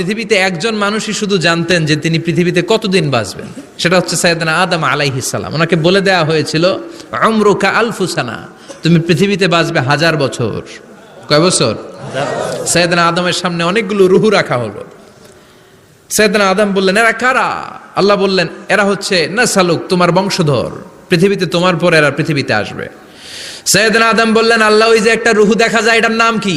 পৃথিবীতে একজন মানুষই শুধু জানতেন যে তিনি পৃথিবীতে কতদিন বাঁচবেন। সেটা হচ্ছে সাইদানা আদম আলাইহিসাল্লাম ওনাকে বলে দেওয়া হয়েছিল অমরুকা আলফুসানা, তুমি পৃথিবীতে বাঁচবে হাজার বছর। কয় বছর? সৈয়দনা আদমের সামনে অনেকগুলো রুহু রাখা হলো। সৈয়দনা আদম বললেন, এরা কারা? আল্লাহ বললেন, এরা হচ্ছে না সালুক তোমার বংশধর। পৃথিবীতে তোমার পর এরা পৃথিবীতে আসবে। সৈয়দনা আদম বললেন, আল্লাহ, ওই যে একটা রুহু দেখা যায়, এটার নাম কি?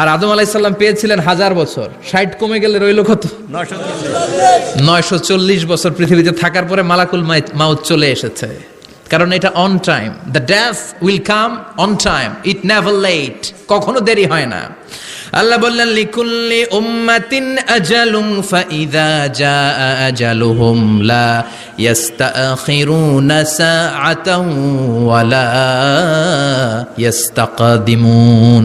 আর আদম আলাইসাল্লাম পেয়েছিলেন হাজার বছর। ষাট কমে গেলে রইল কত? নয়শো চল্লিশ। বছর পৃথিবীতে থাকার পরে মালাকুল মাউত চলে এসেছে। কারণ এটা on time the death will come on time it never late কখনো দেরি হয় না। আল্লাহ বললেন, লিকুল্লি উম্মাতিন আজালুম ফাইদা জা আজালুহুম লা ইয়াস্তাখিরুনা সাআতাও ওয়ালা ইয়াস্তাকদিমুন।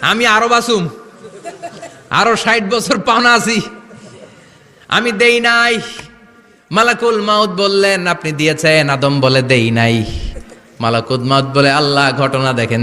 আমি আরও বাসুম। আরও ষাট বছর পাওনা আছি। আমি দেই নাই। মালাকুল মাউদ বললেন, আপনি দিয়েছেন, আদম বলে দেই নাই। মালাকুদ মাউদ বলে, আল্লাহ ঘটনা দেখেন